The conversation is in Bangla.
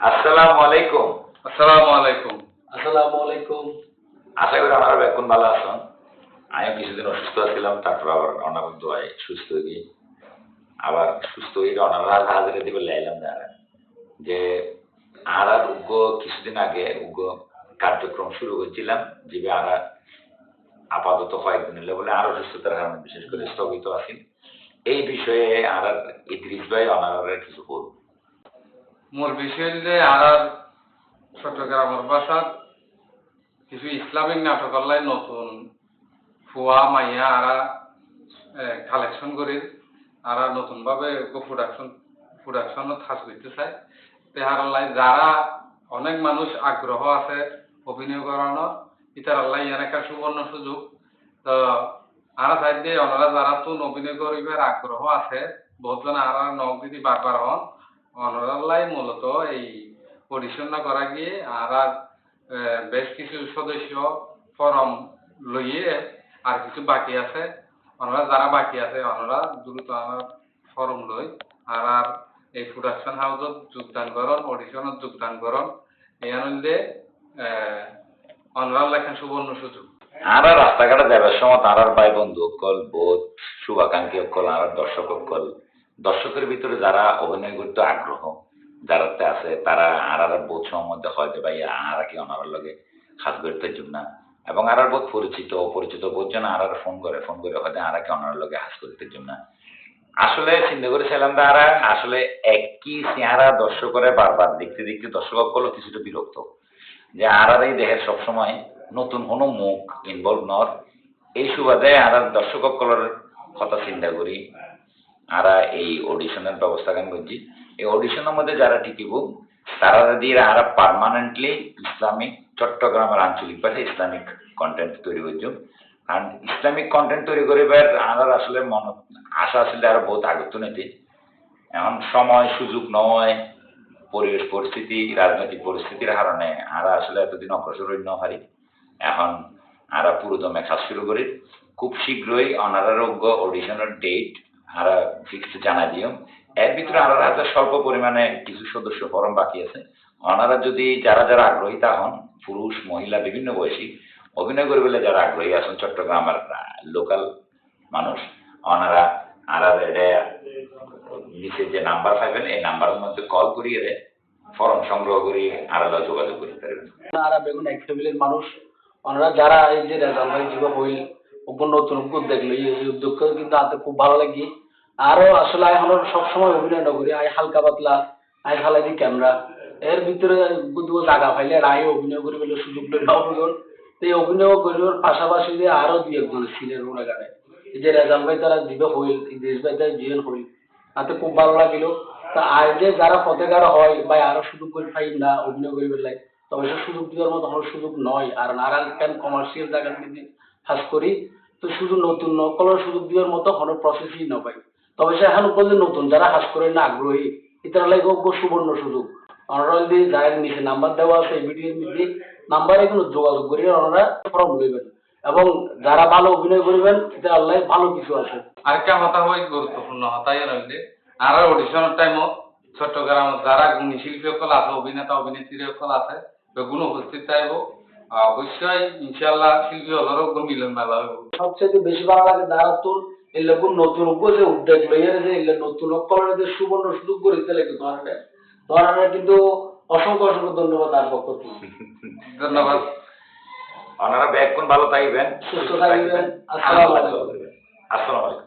আসসালামু আলাইকুম। আসসালামু আলাইকুম। আসসালামু আলাইকুম। আশা করি আপনারা এখন ভালো আছেন। আমিও কিছুদিন অসুস্থ ছিলাম তারপর আবার অনার দোয়ায় সুস্থ হয়ে গিয়ে আবার সুস্থ হয়ে অনারা হাজারে দিবে লাইলাম যারা যে আর আর উগ্র কিছুদিন আগে উগ্র কার্যক্রম শুরু করছিলাম। যে আর আপাতত কয়েকদিন হলে বলে আরও সুস্থতার কারণে বিশেষ করে স্থগিত আছি। এই বিষয়ে আর ইদ্রিস ভাই অনারা কিছু বলুন। মোর বিষয় আর আর চট্টগ্রামের ভাষাত কিছু ইসলামিক নাটক আল্লাহ নতুন ফুয়া, মাইয়া আরা কালেকশন করে। আরা নতুন ভাবে প্রোডাকশন প্রোডাকশনত কাজ করতে চায়। তেহার আল্লাহ যারা অনেক মানুষ আগ্রহ আছে অভিনয় করানোর, ইতার আল্লাহ ইয়ার একটা সুবর্ণ সুযোগ। তো আরা চাই যে ওনারা যারা তো অভিনয় করিবার আগ্রহ আছে বহুতজন আরা নখ যদি বারবার হন অনারাল্লাই মূলত এই অডিশন না করা গিয়ে আর আর বেশ কিছু সদস্য ফরম লইয়ে আর কিছু বাকি আছে। ওনারা যারা বাকি আছে ওনারা দ্রুত আমার ফরম লই। আর আর এই প্রোডাকশন হাউসত যোগদান করন অডিশনত যোগদান করন। এই আনন্দে অনরার লেখেন সুবর্ণ সুযোগ। আমরা রাস্তাঘাটে যাবার সময় তারার ভাই বন্ধু অকল বোধ, শুভাকাঙ্ক্ষী অকল আর দর্শক অকল দর্শকের ভিতরে যারা অভিনয় করতে আগ্রহ যারাতে আছে, তারা আর আর বোধ সম্বন্ধে হয় যে ভাই আর কি ওনার লগে খাস করতে না। এবং আর আর বোধ পরিচিত, অপরিচিত বোধ যেন আর আর ফোন করে ফোন করে হয়তো আর কি ওনার লগে হাস করতে না? আসলে চিন্তা করেছিলাম তারা আসলে একই চেহারা দর্শকরে বারবার দেখতে দেখতে দর্শক অকল কিছুটা বিরক্ত। যে, আর আর এই দেহের সবসময় নতুন কোনো মুখ ইনভলভ নর। এই সুবাদে আর দর্শক সকলের কথা চিন্তা করি। আর এই অডিশনের ব্যবস্থা কেন করছি। এই অডিশনের মধ্যে যারা টিকিব, তারা দিয়ে আর পারমানেন্টলি ইসলামিক চট্টগ্রামের আঞ্চলিক ভাষায় ইসলামিক কন্টেন্ট তৈরি করছ। আর ইসলামিক কন্টেন্ট তৈরি করিবার আর আসলে মন, আশা আসলে আরও বহুত আগত নিতে এখন সময়, সুযোগ নয়, পরিবেশ পরিস্থিতি, রাজনৈতিক পরিস্থিতির কারণে আমরা আসলে এতদিন অগ্রসর হইতে পারি। এখন আমরা পুরোদমে কাজ শুরু করি। খুব শীঘ্রই অনারারোগ্য অডিশনের ডেট আমরা ফিক্সড জানা দিও। এর ভিতরে আমরা হাতে স্বল্প পরিমাণে কিছু সদস্য ফরম বাকি আছে। ওনারা যদি যারা যারা আগ্রহী তা হন, পুরুষ, মহিলা, বিভিন্ন বয়সী, অভিনয় করে বলে যারা আগ্রহী আছেন, চট্টগ্রামের লোকাল মানুষ ওনারা নিচে যে নাম্বার পাবেন, এই নাম্বারের মধ্যে কল করিয়ে দেয়, ফর্ম সংগ্রহ করি আলাদা যোগাযোগ করতে পারবেন। বেগুন এক ফ্যামিলির মানুষ। ওনারা যারা এই যে রেজাল্ট ভাই হইল ওপর নতুন উদ্যোগ লই এই উদ্যোগকে কিন্তু আনতে খুব ভালো লাগি। আরও আসলে এখন সবসময় অভিনয় নকরি আই হালকা পাতলা, আই হালাই দি ক্যামেরা। এর ভিতরে কিন্তু জায়গা পাইলে আই অভিনয় করি বলে সুযোগ লই অভিনয় তো এই অভিনয় করিবার পাশাপাশি যে আরও দুই একজন সিনিয়র গুণাগারে এই যে রেজাল্ট ভাই, তারা জীব হইল ইদ্রিস ভাই, তারা জিএন হইল। তাতে খুব ভালো লাগিল। তা আর যে যারা পথেকার হয় বা আরও সুযোগ করে পাই না অভিনয় করিবার লাগে তবে সে সুযোগ দেওয়ার মতো সুযোগ নয়। আর নারায়ণ কেন কমার্শিয়াল জায়গা যদি কাজ করি তো শুধু নতুন নকলের সুযোগ দেওয়ার মতো কোনো প্রসেসই ন পাই তবে সে এখন পর্যন্ত নতুন, যারা হাস করে না আগ্রহী, এটার লাগে সুবর্ণ সুযোগ। ওনারা যদি যারা নিচে নাম্বার দেওয়া আছে ভিডিওর মধ্যে নাম্বারে কোনো যোগাযোগ করি ওনারা ফর্ম লইবেন। এবং যারা ভালো অভিনয় করবেন এটা আল্লাহ ভালো কিছু আছে। আরেকটা কথা হয় গুরুত্বপূর্ণ, হতাই রইলে আর অডিশনের টাইমত চট্টগ্রাম যারা গুণী শিল্পী সকল আছে, অভিনেতা, অভিনেত্রী সকল আছে, বেগুন উপস্থিত থাকব অবশ্যই ইনশাল্লাহ শিল্পী হলেরও মিলন মেলা হইব সবচেয়ে বেশি ভালো লাগে যারা তোর এগুলো নতুন যে উদ্যোগ লইয়ে যে এগুলো নতুন যে সুবর্ণ সুযোগ করে দিতে লাগে ধরনের ধরনের কিন্তু অসংখ্য অসংখ্য ধন্যবাদ তার পক্ষ থেকে। ধন্যবাদ। ওনারা ব্যাগ কোন ভালো থাকবেন। সুস্থ থাকবেন। আসসালামু আলাইকুম। আসসালামু আলাইকুম।